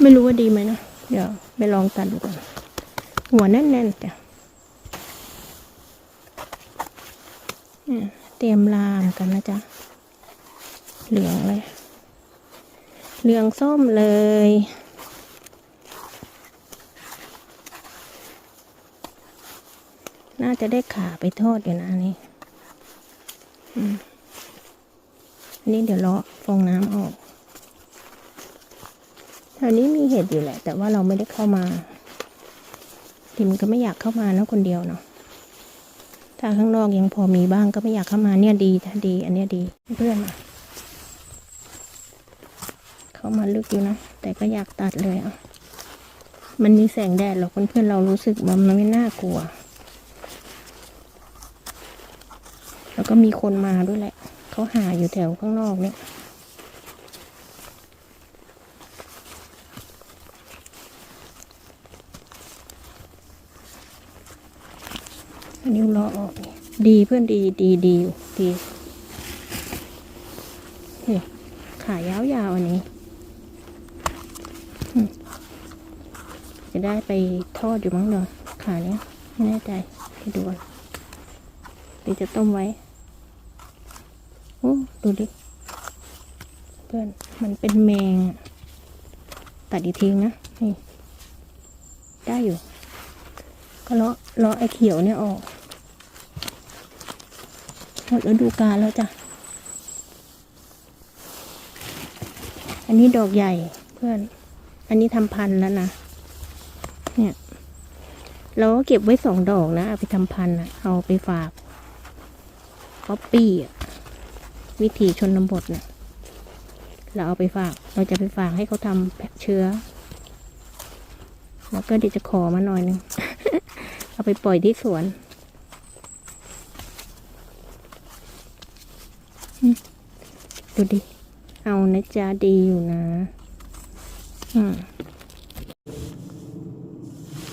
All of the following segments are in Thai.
ไม่รู้ว่าดีไหมนะ เดี๋ยวไปลองตัดดูก่อน หัวแน่นๆจ้ะเนี่ยเตรียมลามกันนะจ๊ะ เหลืองเลย เหลืองส้มเลย น่าจะได้ขาไปทอดอยู่นะนี่อันนี้เดี๋ยวเลาะฟองน้ำออก แถวนี้มีเห็ดอยู่แหละ แต่ว่าเราไม่ได้เข้ามาทิมก็ไม่อยากเข้ามานะคนเดียวเนาะถ้าข้างนอกยังพอมีบ้างก็ไม่อยากเข้ามาเนี่ยดีถ้าดี อันเนี้ยดีเพื่อนมาเข้ามาลึกอยู่นะแต่ก็อยากตัดเลยอะมันมีแสงแดดหรอกเพื่อนๆเรารู้สึกว่ามันไม่น่ากลัว แล้วก็มีคนมาด้วยแหละเขาหาอยู่แถวข้างนอกเนี่ย นนิ้วล้อออก ดีเพื่อนดีดีดีอยู่ดีนี่ขายาวๆอันนี้ จะได้ไปทอดอยู่มั้งเนาะขาเนี้ยไม่แน่ใจไปดูก่อนเดี๋ยวจะต้มไว้โอ้ดูดิ เพื่อน มันเป็นแมง ตัดอีกทีนะ นี่ ได้อยู่ ก็เลาะเลาะไอ้เขียวเนี่ยออก หมดฤดูกาลแล้วจ้ะ อันนี้ดอกใหญ่เพื่อน อันนี้ทำพันแล้วนะ เนี่ย เราก็เก็บไว้สองดอกนะ เอาไปทำพันนะเอาไปฝากป๊อปปี้วิถีชนบทเนี่ยเราเอาไปฝาก เราจะไปฝากให้เขาทำเชื้อ แล้วก็เดี๋ยวจะขอมาหน่อยหนึง เอาไปปล่อยที่สวน ดูดิ เอานะจ๊ะดีอยู่นะ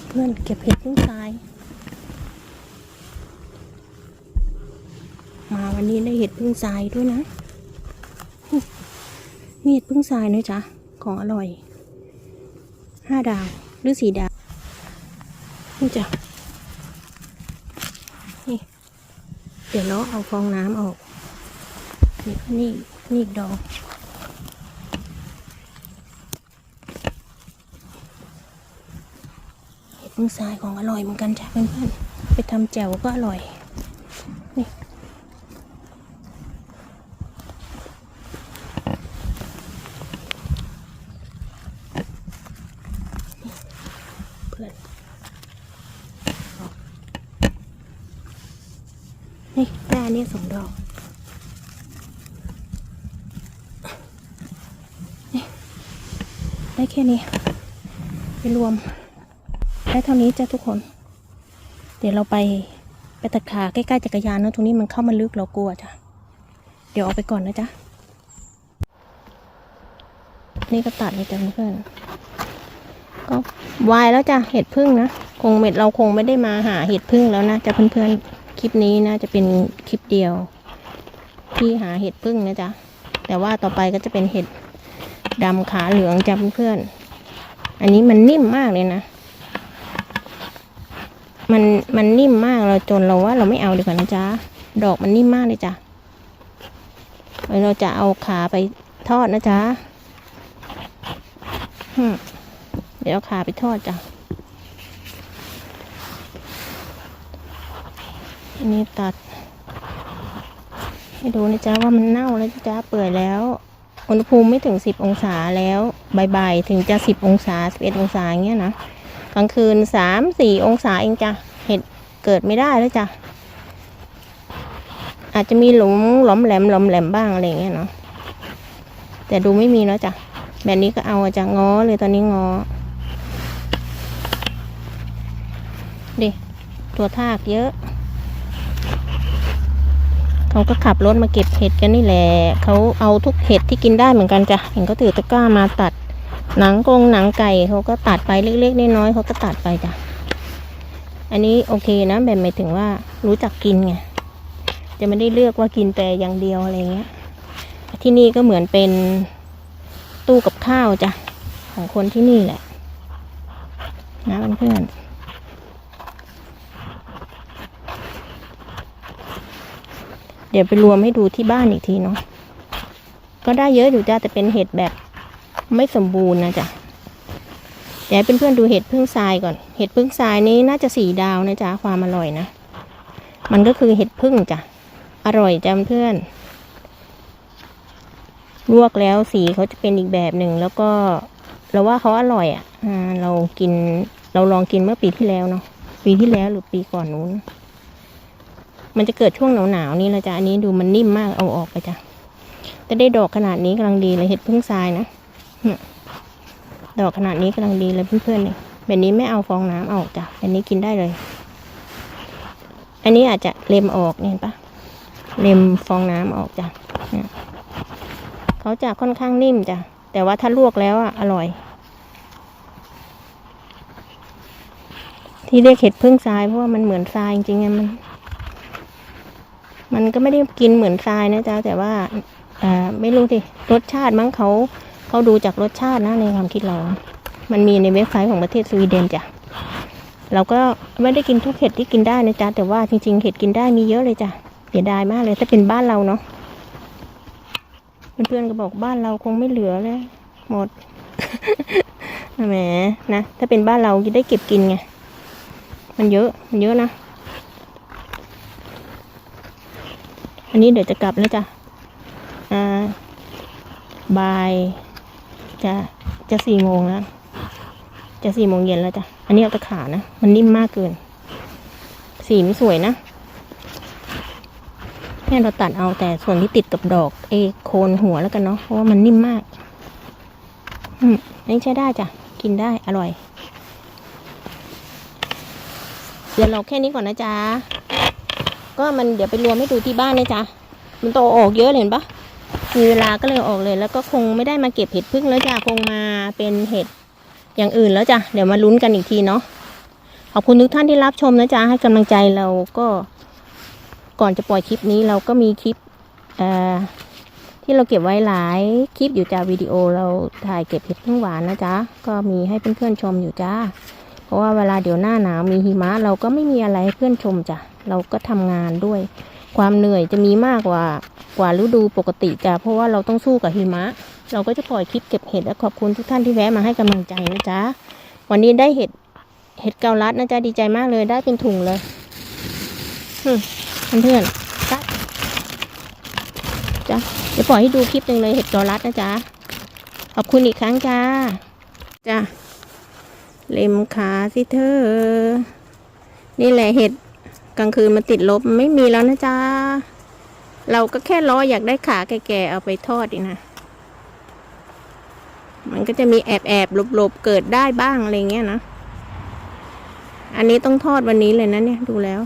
เพื่อนเก็บเห็ดพึ่งทราย มาวันนี้ได้เห็ดพึ่งทรายด้วยนะอืมมีเห็ดพึ่งทรายนะจ๊ะ ของอร่อย ห้าดาวหรือสี่ดาว นี่จ้ะ นี่ เดี๋ยวเราเอาฟองน้ำออก นี่นี่นี่ดอกเห็ดพึ่งทรายของอร่อยเหมือนกันจ้ะเพื่อนๆไปทำแจ่วก็อร่อย นี่เพื่อนนี่ได้อันนี้สองดอก ได้แค่นี้ ไปรวมได้เท่านี้จ้ะทุกคน เดี๋ยวเราไปไปตัดขาใกล้ๆจักรยานเนะตรงนี้มันเข้ามาลึกเรากลัวจ้ะเดี๋ยวเอาไปก่อนนะจ๊ะนี่ก็ตัดเลยจ้ะเพื่อนก็วายแล้วจ้ะเห็ดพึ่งนะคงเม็ดเราคงไม่ได้มาหาเห็ดพึ่งแล้วนะจ้ะเพื่อนๆคลิปนี้นะจะเป็นคลิปเดียว ที่หาเห็ดพึ่งนะจ๊ะแต่ว่าต่อไปก็จะเป็นเห็ด ดำขาเหลืองจ้ะเพื่อนๆอันนี้มันนิ่มมากเลยนะ มันมันนิ่มมากเราจนเราว่าเราไม่เอาดีกว่านะจ๊ะดอกมันนิ่มมากเลยจ้ะเดี๋ยวเราจะเอาขาไปทอดนะจ๊ะเดี๋ยวขาไปทอดจ้ะอันนี้ตัดให้ดูนะจ๊ะว่ามันเน่าแล้วจ้ะเปื่อยแล้ว อุณหภูมิไม่ถึงสิบองศาแล้วบ่ายๆถึงจะสิบองศาสิบเอ็ดองศาเงี้ยนะกลางคืนสามสี่องศาเองจ้ะเห็ดเกิดไม่ได้แล้วจ้ะอาจจะมีหลุมหลอมแหลมหลอมแหลมบ้างอะไรเงี้ยเนาะแต่ดูไม่มีแล้วจ้ะแบบนี้ก็เอาจ้ะง้อเลยตอนนี้งอดิตัวทากเยอะ เขาก็ขับรถมาเก็บเห็ดกันนี่แหละเขาเอาทุกเห็ดที่กินได้เหมือนกันจ้ะเห็นเขาถือตะกร้ามาตัด หนังกงหนังไก่เขาก็ตัดไปเล็กๆน้อยๆเขาก็ตัดไปจ้ะอันนี้โอเคนะแบบหมายถึงว่ารู้จักกินไงจะไม่ได้เลือกว่ากินแต่อย่างเดียวอะไรเงี้ย ที่นี่ก็เหมือนเป็นตู้กับข้าวจ้ะของคนที่นี่แหละนะเพื่อนๆ เดี๋ยวไปรวมให้ดูที่บ้านอีกทีเนาะก็ได้เยอะอยู่จ้าแต่เป็นเห็ดแบบไม่สมบูรณ์นะจ๊ะเดี๋ยวเพื่อนๆดูเห็ดพึ่งทรายก่อน เห็ดพึ่งทรายนี้น่าจะสี่ดาวนะจ๊ะความอร่อยนะ มันก็คือเห็ดพึ่งจ้ะ อร่อยจ้ะเพื่อนลวกแล้วสีเขาจะเป็นอีกแบบหนึ่งแล้วก็เราว่าเขาอร่อยอะอ่าเรากินเราลองกินเมื่อปีที่แล้วเนาะปีที่แล้วหรือปีก่อนนู้น มันจะเกิดช่วงหนาวๆนี้แหละจ้ะอันนี้ดูมันนิ่มมากเอาออกไปจ้ะแต่ได้ดอกขนาดนี้กำลังดีเลยเห็ดพึ่งทรายนะดอกขนาดนี้กำลังดีเลยเพื่อนๆเนี่ยแบบนี้ไม่เอาฟองน้ำออกจ้ะแบบนี้กินได้เลย อันนี้อาจจะเล็มออกเนี่ยเห็นปะเล็มฟองน้ำออกจ้ะเนี่ยเขาจะค่อนข้างนิ่มจ้ะแต่ว่าถ้าลวกแล้วอะอร่อย ที่เรียกเห็ดพึ่งทรายเพราะว่ามันเหมือนทรายจริงๆมัน มันก็ไม่ได้กินเหมือนทรายนะจ๊ะแต่ว่าไม่รู้ดิรสชาติมั้งเขาเขาดูจากรสชาตินะในความคิดเรา มันมีในเว็บไซต์ของประเทศสวีเดนจ้ะเราก็ไม่ได้กินทุกเห็ดที่กินได้นะจ๊ะแต่ว่าจริง ๆ เห็ดกินได้มีเยอะเลยจ้ะเสียดายมากเลยถ้าเป็นบ้านเราเนาะเพื่อนๆก็บอกบ้านเราคงไม่เหลือเลยหมดแหมนะถ้าเป็นบ้านเราจะได้เก็บกินไงมันเยอะมันเยอะนะ อันนี้เดี๋ยวจะกลับแล้วจ้ะอ่าบายจะจะสี่โมงแล้ว จะสี่โมงเย็นแล้วจ้ะ อันนี้เอาตะขานะ มันนิ่มมากเกิน สีไม่สวยนะแค่เราตัดเอาแต่ส่วนที่ติดกับดอกเอโคนหัวแล้วกันเนาะ เพราะว่ามันนิ่มมาก อืมอันนี้ใช้ได้จ้ะ กินได้อร่อย เดี๋ยวเราแค่นี้ก่อนนะจ๊ะ ก็มันเดี๋ยวไปรวมให้ดูที่บ้านนะจ๊ะมันโตออกเยอะเลยเห็นปะมีเวลาก็เลยอออกเลย แล้วก็คงไม่ได้มาเก็บเห็ดพึ่งแล้วจ้ะคงมาเป็นเห็ดอย่างอื่นแล้วจ้ะเดี๋ยวมาลุ้นกันอีกทีเนาะขอบคุณทุกท่านที่รับชมนะจ๊ะให้กำลังใจเราก็ก่อนจะปล่อยคลิปนี้เราก็มีคลิปเอ่อที่เราเก็บไว้หลายคลิปอยู่จ้าวิดีโอเราถ่ายเก็บเห็ดพึ่งหวานนะจ๊ะก็มีให้เพื่อนๆชมอยู่จ้าเพราะว่าเวลาเดี๋ยวหน้าหนาวมีหิมะเราก็ไม่มีอะไรให้เพื่อนชมจ้ะ เราก็ทำงานด้วย ความเหนื่อยจะมีมากกว่ากว่าฤดูปกติจ้ะเพราะว่าเราต้องสู้กับหิมะ เราก็จะปล่อยคลิปเก็บเห็ดและขอบคุณทุกท่านที่แวะมาให้กำลังใจนะจ๊ะวันนี้ได้เห็ดเห็ดเกาลัดนะจ๊ะดีใจมากเลยได้เป็นถุงเลยเพื่อนๆจ้ะจ้ะเดี๋ยวปล่อยให้ดูคลิปหนึ่งเลยเห็ดเกาลัดนะจ๊ะขอบคุณอีกครั้งจ้าจ้ะเล็มขาสิเธอ นี่แหละเห็ด กลางคืนมาติดลบไม่มีแล้วนะจ๊ะ เราก็แค่รออยากได้ขาแก่ๆเอาไปทอดอีกนะ มันก็จะมีแอบแอบๆหลบๆเกิดได้บ้างอะไรเงี้ยนะ อันนี้ต้องทอดวันนี้เลยนะเนี่ยดูแล้ว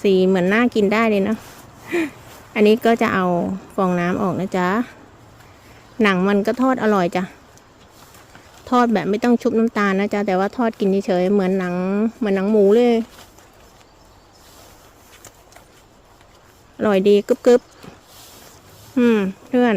สีเหมือนน่ากินได้เลยนะ อันนี้ก็จะเอาฟองน้ำออกนะจ๊ะ หนังมันก็ทอดอร่อยจ้ะ ทอดแบบไม่ต้องชุบน้ำตาลนะจ๊ะแต่ว่าทอดกินเฉยๆเหมือนหนังเหมือนหนังหมูเลยอร่อยดีกรึบๆอืมเพื่อน